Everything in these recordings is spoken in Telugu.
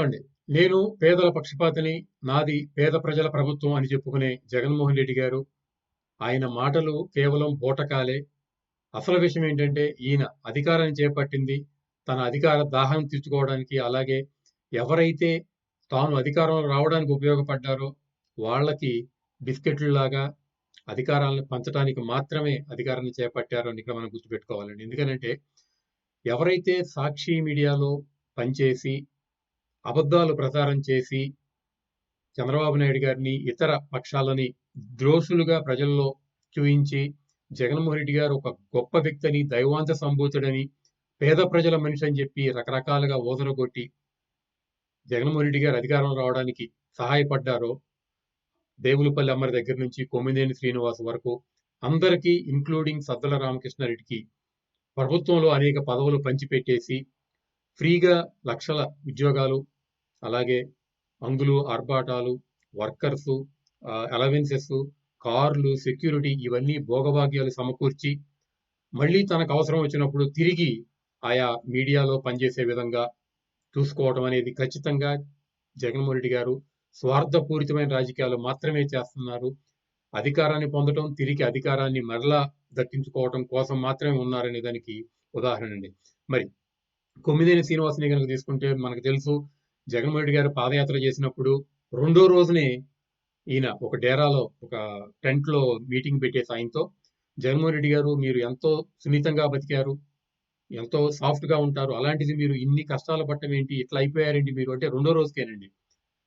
నమస్కారం నేను పేదల పక్షపాతిని నాది పేద ప్రజల ప్రభుత్వం అని చెప్పుకునే జగన్మోహన్ రెడ్డి గారు ఆయన మాటలు కేవలం బోటకాలే. అసలు విషయం ఏంటంటే ఈయన అధికారాన్ని చేపట్టింది. తన అధికార దాహం తీర్చుకోవడానికి అలాగే ఎవరైతే తాను అధికారంలో రావడానికి ఉపయోగపడ్డారో వాళ్ళకి బిస్కెట్లలాగా అధికారాలను పంచడానికి మాత్రమే అధికారాన్ని చేపట్టారో అని ఇక్కడ మనం గుర్తుపెట్టుకోవాలండి. ఎందుకనంటే ఎవరైతే సాక్షి మీడియాలో పనిచేసి అబద్ధాలు ప్రచారం చేసి చంద్రబాబు నాయుడు గారిని ఇతర పక్షాలని ద్రోషులుగా ప్రజల్లో చూయించి జగన్మోహన్ రెడ్డి గారు ఒక గొప్ప వ్యక్తిని దైవాంత సంభూతుడని పేద ప్రజల మనిషి అని చెప్పి రకరకాలుగా ఓదరగొట్టి జగన్మోహన్ రెడ్డి గారు అధికారంలో రావడానికి సహాయపడ్డారో దేవులపల్లి అమ్మరి దగ్గర నుంచి కొమ్మిదేని శ్రీనివాస్ వరకు అందరికీ ఇంక్లూడింగ్ సద్దల రామకృష్ణారెడ్డికి ప్రభుత్వంలో అనేక పదవులు పంచిపెట్టేసి ఫ్రీగా లక్షల ఉద్యోగాలు అలాగే అంగులు ఆర్భాటాలు వర్కర్స్ అలవెన్సెస్ కార్లు సెక్యూరిటీ ఇవన్నీ భోగభాగ్యాలు సమకూర్చి మళ్ళీ తనకు అవసరం వచ్చినప్పుడు తిరిగి ఆయా మీడియాలో పనిచేసే విధంగా చూసుకోవడం అనేది ఖచ్చితంగా జగన్మోహన్ రెడ్డి గారు స్వార్థపూరితమైన రాజకీయాలు మాత్రమే చేస్తున్నారు. అధికారాన్ని పొందడం తిరిగి అధికారాన్ని మరలా దక్కించుకోవటం కోసం మాత్రమే ఉన్నారనే దానికి ఉదాహరణ అండి మరి కొమ్మిదేని శ్రీనివాసుని కనుక తీసుకుంటే మనకు తెలుసు జగన్మోహన్ రెడ్డి గారు పాదయాత్ర చేసినప్పుడు రెండో రోజునే ఈయన ఒక డేరాలో ఒక టెంట్లో మీటింగ్ పెట్టేసి ఆయనతో జగన్మోహన్ రెడ్డి గారు మీరు ఎంతో సున్నితంగా బతికారు ఎంతో సాఫ్ట్గా ఉంటారు అలాంటిది మీరు ఇన్ని కష్టాలు పట్టడం ఏంటి ఇట్లా అయిపోయారండి మీరు? అంటే రెండో రోజుకేనండి.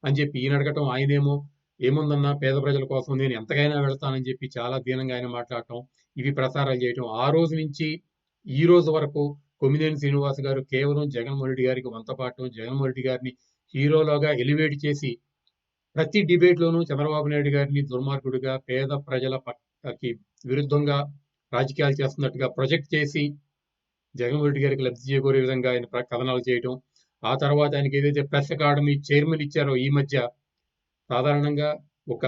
అని చెప్పి ఈయన అడగటం ఆయనేమో ఏముందన్నా పేద ప్రజల కోసం నేను ఎంతకైనా వెళ్తానని చెప్పి చాలా దీనంగా ఆయన మాట్లాడటం ఇవి ప్రసారాలు చేయటం. ఆ రోజు నుంచి ఈ రోజు వరకు కొమ్మినేని శ్రీనివాస్ గారు కేవలం జగన్మోహన్ రెడ్డి గారికి వంతపాటం జగన్మోహన్ రెడ్డి గారిని హీరోలోగా ఎలివేట్ చేసి ప్రతి డిబేట్లోనూ చంద్రబాబు నాయుడు గారిని దుర్మార్గుడిగా పేద ప్రజల పక్కకి విరుద్ధంగా రాజకీయాలు చేస్తున్నట్టుగా ప్రొజెక్ట్ చేసి జగన్మోహన్ రెడ్డి గారికి లబ్ధి చేకూరే విధంగా ఆయన కథనాలు చేయటం. ఆ తర్వాత ఆయనకి ఏదైతే ప్రెస్ అకాడమీ చైర్మన్ ఇచ్చారో ఈ మధ్య సాధారణంగా ఒక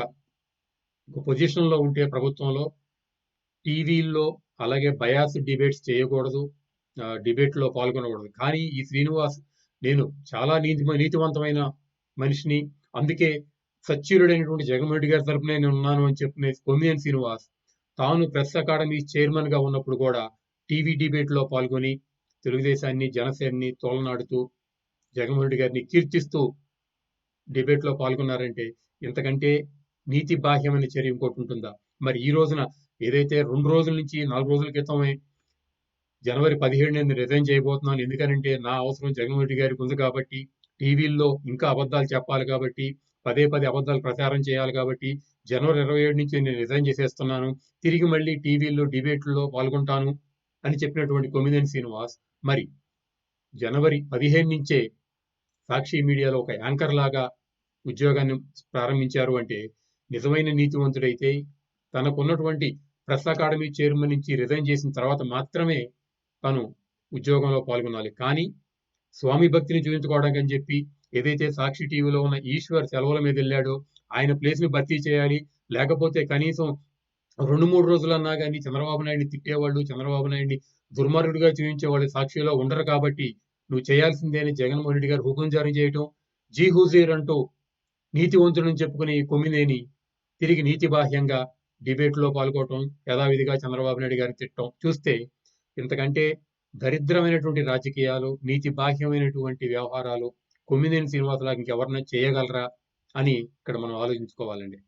ఒక పొజిషన్ ఉంటే ప్రభుత్వంలో టీవీల్లో అలాగే బయాస్ డిబేట్స్ చేయకూడదు డిబేట్లో పాల్గొనకూడదు. కానీ ఈ శ్రీనివాస్ నేను చాలా నీతి నీతివంతమైన మనిషిని. అందుకే సచ్యురుడైనటువంటి జగన్మోహన్ రెడ్డి గారి తరపున నేను ఉన్నాను అని చెప్పిన కొమ్మియన్ శ్రీనివాస్ తాను ప్రెస్ అకాడమీ చైర్మన్గా ఉన్నప్పుడు కూడా టీవీ డిబేట్లో పాల్గొని తెలుగుదేశాన్ని జనసేనని తోలనాడుతూ జగన్మోహన్ రెడ్డి గారిని కీర్తిస్తూ డిబేట్లో పాల్గొన్నారంటే ఇంతకంటే నీతి బాహ్యమైన చర్య ఇంకోటి ఉంటుందా? మరి ఈ రోజున ఏదైతే రెండు రోజుల నుంచి నాలుగు రోజుల క్రితమే జనవరి పదిహేడు నేను రిజైన్ చేయబోతున్నాను. ఎందుకనంటే నా అవసరం జగన్మోహన్ రెడ్డి గారికి ఉంది కాబట్టి టీవీల్లో ఇంకా అబద్ధాలు చెప్పాలి కాబట్టి పదే పదే అబద్ధాలు ప్రచారం చేయాలి కాబట్టి జనవరి ఇరవై ఏడు నుంచి నేను రిజైన్ చేసేస్తున్నాను. తిరిగి మళ్ళీ టీవీల్లో డిబేట్లో పాల్గొంటాను అని చెప్పినటువంటి కొమ్మిదేని శ్రీనివాస్ మరి జనవరి పదిహేను నుంచే సాక్షి మీడియాలో ఒక యాంకర్ లాగా ఉద్యోగాన్ని ప్రారంభించారు అంటే నిజమైన నీతివంతుడైతే తనకున్నటువంటి ప్రెస్ అకాడమీ చైర్మన్ నుంచి రిజైన్ చేసిన తర్వాత మాత్రమే తను ఉద్యోగంలో పాల్గొనాలి. కానీ స్వామి భక్తిని చూపించుకోవడానికి అని చెప్పి ఏదైతే సాక్షి టీవీలో ఉన్న ఈశ్వర్ సెలవుల మీద వెళ్ళాడో ఆయన ప్లేస్ని భర్తీ చేయాలి. లేకపోతే కనీసం రెండు మూడు రోజులన్నా కానీ చంద్రబాబు నాయుడిని తిట్టేవాళ్ళు చంద్రబాబు నాయుడిని దుర్మార్గుడిగా చూపించేవాళ్ళు సాక్షిలో ఉండరు కాబట్టి నువ్వు చేయాల్సిందే అని జగన్మోహన్ రెడ్డి గారు హుకుం జారీ చేయటం. జీ హుజీర్ అంటూ నీతివంతుడని చెప్పుకుని కొమ్మినేని తిరిగి నీతి బాహ్యంగా డిబేట్లో పాల్గొనడం యథావిధిగా చంద్రబాబు నాయుడు గారిని తిట్టడం చూస్తే ఇంతకంటే దరిద్రమైనటువంటి రాజకీయాలు నీతి బాహ్యమైనటువంటి వ్యవహారాలు కొమ్మినేని శ్రీనివాసరావు ఇంకెవరన్నా చేయగలరా అని ఇక్కడ మనం ఆలోచించుకోవాలండి.